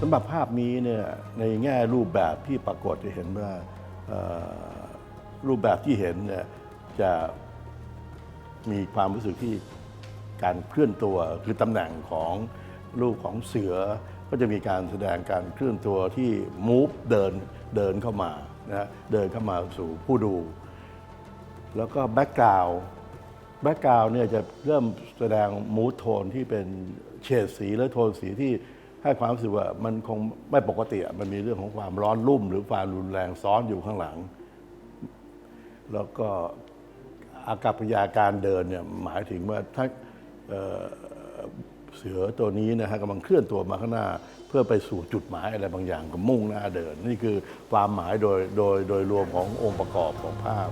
สำหรับภาพนี้เนี่ยในแง่รูปแบบที่ปรากฏจะเห็นว่ารูปแบบที่เห็นเนี่ยจะมีความรู้สึกที่การเคลื่อนตัวคือตำแหน่งของรูปของเสือ ก็จะมีการแสดงการเคลื่อนตัวที่มูฟเดินเดินเข้ามานะเดินเข้ามาสู่ผู้ดู แล้วก็แบ็กกราวด์แบ็กกราวด์เนี่ยจะเริ่มแสดงมูทโทนที่เป็นเฉดสีและโทนสีที่ ให้ความรู้สึกว่ามันคงไม่ปกติอะมันมีเรื่องของความร้อนรุ่ม หรือความรุนแรงซ้อนอยู่ข้างหลัง แล้วก็อากับกิริยาการเดินเนี่ยหมายถึงว่าถ้าเเสือตัวนี้นะฮะกำลังเคลื่อนตัวมาข้างหน้า เพื่อไปสู่จุดหมายอะไรบางอย่างก็มุ่งหน้าเดิน นี่คือความหมายโดยโดยโดยรวมขององค์ประกอบของภาพ